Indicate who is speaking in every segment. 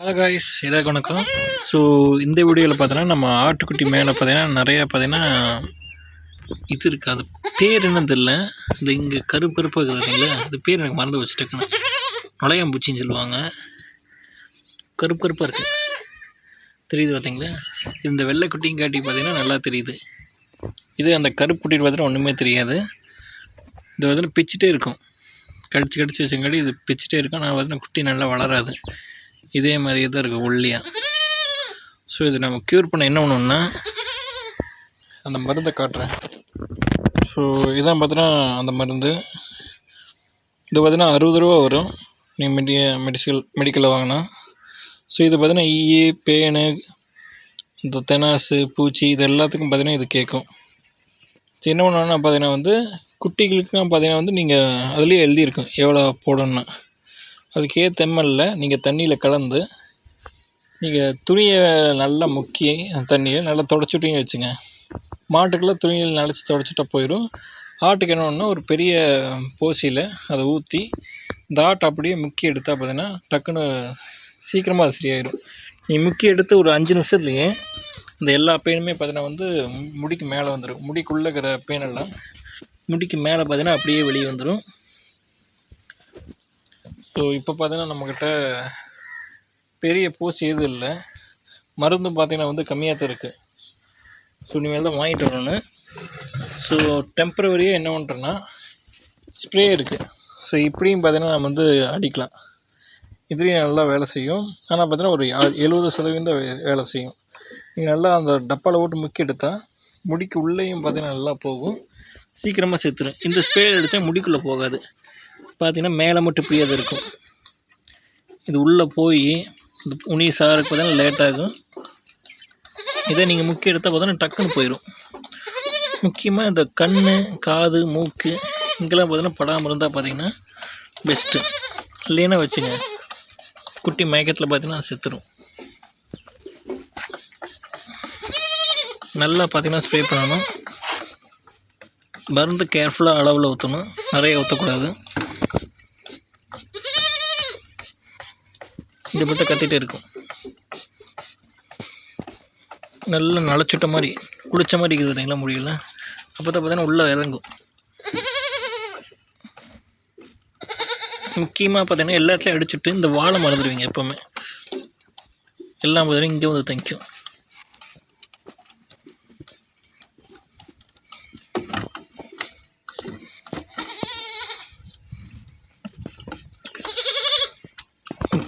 Speaker 1: Hello guys எல்லாருக்கும் வணக்கம். So இந்த வீடியோவில் பார்த்தோன்னா நம்ம ஆட்டுக்குட்டி மேலே பார்த்தீங்கன்னா நிறையா பார்த்தீங்கன்னா இது இருக்குது அது பேர் என்னன்னு தெரில இந்த இங்கே கருப்பு கருப்பாக இருக்குது அது பேர் எனக்கு மறந்து வச்சுட்டேக்குன்னு நுழையாம்பூச்சின்னு சொல்லுவாங்க. கருப்பு கருப்பாக இருக்குது தெரியுது பார்த்தீங்களா இந்த வெள்ளைக்குட்டியும் காட்டி பார்த்தீங்கன்னா நல்லா தெரியுது. இது அந்த கருப்பு குட்டி பார்த்தீங்கன்னா ஒன்றுமே தெரியாது. இது பார்த்தீங்கன்னா பிச்சுட்டே இருக்கும். கடிச்சு கடிச்சு வச்சங்காட்டி இது பிச்சுட்டே இருக்கும். ஆனால் பார்த்தீங்கன்னா குட்டி நல்லா வளராது. இதே மாதிரியே தான் இருக்குது ஒல்லியாக ஸோ இது நம்ம க்யூர் பண்ண என்ன பண்ணணும்னா அந்த மருந்தை காட்டுறேன். ஸோ இதான் பார்த்தீங்கன்னா அந்த மருந்து. இது பார்த்தீங்கன்னா அறுபது ரூபா வரும். நீங்கள் மெடி மெடிசல் மெடிக்கலில் வாங்கினா. ஸோ இது பார்த்தீங்கன்னா ஈ பேனு இந்த தெனாசு பூச்சி இது எல்லாத்துக்கும் பார்த்தீங்கன்னா இது கேட்கும். ஸோ என்ன பண்ணணும்னா பார்த்தீங்கன்னா வந்து குட்டிகளுக்குலாம் பார்த்தீங்கன்னா வந்து நீங்கள் அதுலேயே எழுதியிருக்கும் எவ்வளோ போடணும்னா. அதுக்கு ஏற்ற எம்எல்ல நீங்கள் தண்ணியில் கலந்து நீங்கள் துணியை நல்லா முக்கி அந்த தண்ணியை நல்லா தொடச்சுட்டிங்க வச்சுங்க. மாட்டுக்கெல்லாம் துணியில் நனைச்சி துடச்சிட்டா போயிடும் ஆட்டுக்கு என்ன ஒரு பெரிய போசியில் அதை ஊற்றி இந்த ஆட்டை அப்படியே முக்கி எடுத்தால் பார்த்தீங்கன்னா டக்குன்னு சீக்கிரமாக அது சரியாயிடும் நீ முக்கி எடுத்து ஒரு அஞ்சு நிமிஷத்துலேயே இந்த எல்லா பெயினுமே பார்த்தீங்கன்னா வந்து முடிக்கு மேலே வந்துடும் முடிக்குள்ளே இருக்கிற பெயினெல்லாம் முடிக்கு மேலே பார்த்தீங்கன்னா அப்படியே வெளியே வந்துடும் ஸோ இப்போ பார்த்தீங்கன்னா நம்மக்கிட்ட பெரிய பூசி எதுவும் இல்லை. மருந்து பார்த்தீங்கன்னா வந்து கம்மியாக தான் இருக்குது ஸோ இனிமேல் தான் வாங்கிட்டு வரணும் ஸோ டெம்ப்ரவரியாக என்ன பண்ணுறேன்னா ஸ்ப்ரே இருக்குது ஸோ இப்படியும் பார்த்தீங்கன்னா நம்ம வந்து அடிக்கலாம். இதுலேயும் நல்லா வேலை செய்யும். ஆனால் பார்த்தீங்கன்னா ஒரு எழுபது சதவீதம் வே- வேலை செய்யும். நீங்கள் நல்லா அந்த டப்பாவில் போட்டு முக்கி எடுத்தால் முடிக்கு உள்ளேயும் பார்த்தீங்கன்னா நல்லா போகும். சீக்கிரமாக செத்துரும். இந்த ஸ்ப்ரே அடித்தா முடிக்குள்ளே போகாது. பார்த்திங்கன்னா மேலே மட்டும் இப்படியே அது இருக்கும். இது உள்ளே போய் இந்த உனி சாருக்கு பார்த்தீங்கன்னா லேட் ஆகும். இதை நீங்கள் முக்கிய எடுத்தால் பார்த்தோன்னா டக்குன்னு போயிடும் முக்கியமாக இந்த கண் காது மூக்கு இங்கெல்லாம் பார்த்தீங்கன்னா படாமல் இருந்தால் பார்த்தீங்கன்னா பெஸ்ட்டு இல்லைன்னா வச்சுங்க குட்டி மயக்கத்தில் பார்த்தீங்கன்னா செத்துடும் நல்லா பார்த்தீங்கன்னா ஸ்ப்ரே பண்ணணும். மருந்து கேர்ஃபுல்லாக அளவில் ஊற்றணும் நிறைய ஊற்றக்கூடாது இப்படி மட்டும் கத்திகிட்டே இருக்கும். நல்லா நலச்சுட்ட மாதிரி குளிச்ச மாதிரி இருக்குது பார்த்தீங்களா முடியல அப்போ தான் பார்த்தீங்கன்னா உள்ளே இறங்கும். முக்கியமாக பார்த்தீங்கன்னா எல்லா இடத்துலையும் அடிச்சுட்டு இந்த வாழை மறந்துடுவீங்க எப்போவுமே. எல்லாம் பார்த்தீங்கன்னா இங்கே வந்து தங்கிக்கும்.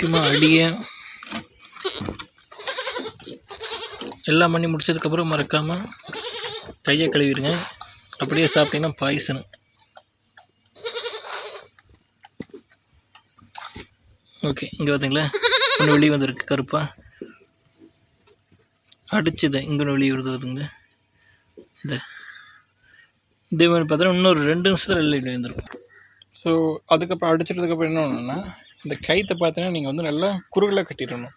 Speaker 1: முக்கியமாக அடியை? எல்லாம் பண்ணி முடிச்சதுக்கப்புறம் மறக்காமல் கையை கழுவிடுங்க. அப்படியே சாப்பிட்டீங்கன்னா பாய்சனு. ஓகே இங்கே பார்த்தீங்களா ஒன்று வெளியே வந்திருக்கு கருப்பாக அடிச்சது இங்கே வெளியே வருது வருதுங்க இந்த இதே மாதிரி பார்த்தீங்கன்னா இன்னொரு ரெண்டு நிமிஷத்தில் வெளியே வந்துருக்கும். ஸோ அதுக்கப்புறம் அடிச்சிட்டதுக்கப்புறம் என்ன ஒன்றுன்னா இந்த கைத்தை பார்த்தீங்கன்னா நீங்கள் வந்து நல்லா குறுகலாக கட்டிடணும்.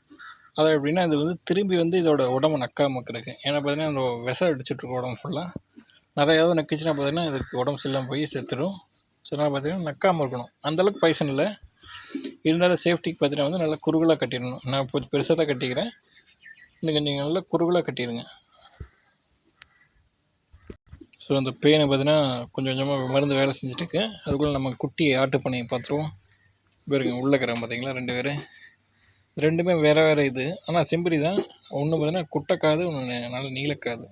Speaker 1: அது எப்படின்னா இது வந்து திரும்பி வந்து இதோட உடம்பு நக்காமக்கிறதுக்கு ஏன்னா பார்த்தீங்கன்னா அந்த விஷம் அடிச்சுட்ருக்கோம் உடம்பு ஃபுல்லாக நிறையாவது நக்கிச்சுன்னா பார்த்தீங்கன்னா இதுக்கு உடம்பு சரியில்லாமல் போய் செத்துடும் ஸோ நான் பார்த்தீங்கன்னா நக்காமல் இருக்கணும். அந்தளவுக்கு பைசன் இல்லை. இருந்தாலும் சேஃப்டிக்கு பார்த்தீங்கன்னா வந்து நல்லா குறுகலாக கட்டிடணும். நான் இப்போ பெருசாக தான் கட்டிக்கிறேன். நீங்கள் கொஞ்சம் நல்லா குறுகலாக கட்டிடுங்க. ஸோ அந்த பெயினை பார்த்தீங்கன்னா கொஞ்சம் கொஞ்சமாக மருந்து வேலை செஞ்சுட்டு அதுக்குள்ளே நம்ம குட்டி ஆட்டு பண்ணி பார்த்துருவோம் பாருங்க உள்ள இருக்கிறாங்க பார்த்தீங்களா ரெண்டு பேர்? ரெண்டுமே வேறு வேறு இது. ஆனால் செம்பரி தான். ஒன்று பார்த்தீங்கன்னா குட்டைக்காது ஒன்று நல்ல நீலக்காது.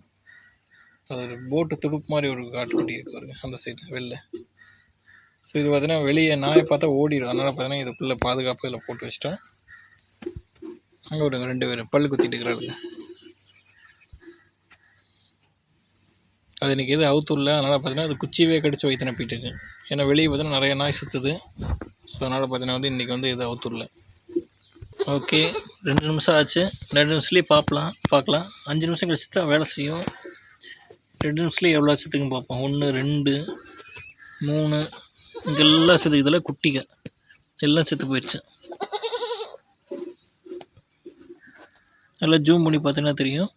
Speaker 1: அது ஒரு போட்டு துடுப்பு மாதிரி ஒரு ஆட்டுக்குட்டி இருக்கு அந்த சைடு வெளில. ஸோ இது பார்த்தீங்கன்னா வெளியே நாயை பார்த்தா ஓடிடும் அதனால் பார்த்தீங்கன்னா இதுக்குள்ளே பாதுகாப்பு இதில் போட்டு வச்சிட்டோம். அங்கே ஒரு ரெண்டு பேரும் பல்லு குத்திட்டு இருக்கிறாருங்க அது இன்றைக்கி எது அவுத்துள்ள அதனால் பார்த்தீங்கன்னா அது குச்சியவே கடிச்சு வயிற்று நப்பிட்டு இருக்கு. ஏன்னா வெளியே பார்த்தீங்கன்னா நிறைய நாய் சுற்றுது ஸோ அதனால் பார்த்தீங்கன்னா வந்து இன்றைக்கி வந்து இது அவுத்துள்ள ஓகே ரெண்டு நிமிஷம் ஆச்சு. ரெண்டு நிமிஷத்துலேயே பார்க்கலாம் பார்க்கலாம் அஞ்சு நிமிஷம் கழிச்சு தான் வேலை செய்யும். ரெண்டு நிமிஷத்துலேயே எவ்வளோ செத்துக்குன்னு பார்ப்போம் ஒன்று ரெண்டு மூணு. இங்கே எல்லாம் செத்து இதெல்லாம் குட்டிங்க எல்லாம் செத்து போயிடுச்சு நல்லா ஜூம் பண்ணி பார்த்தீங்கன்னா தெரியும்.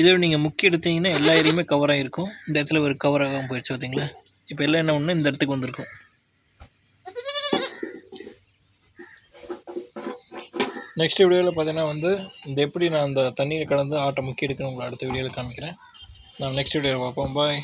Speaker 1: இதே நீங்கள் முக்கிய எடுத்தீங்கன்னா எல்லா ஏரியுமே கவர் ஆகிருக்கும் இந்த இடத்துல ஒரு கவர் ஆகாமல் போயிடுச்சு பார்த்தீங்களா இப்போ எல்லாம் என்ன ஒன்று இந்த இடத்துக்கு வந்திருக்கும். நெக்ஸ்ட் வீடியோவில் பார்த்தீங்கன்னா வந்து இந்த எப்படி நான் அந்த தண்ணீரை கடந்து ஆட்டை முக்கிய எடுக்கணும் உங்களை அடுத்த வீடியோவில் காமிக்கிறேன். நான் நெக்ஸ்ட் வீடியோவில் பார்ப்போம். பாய்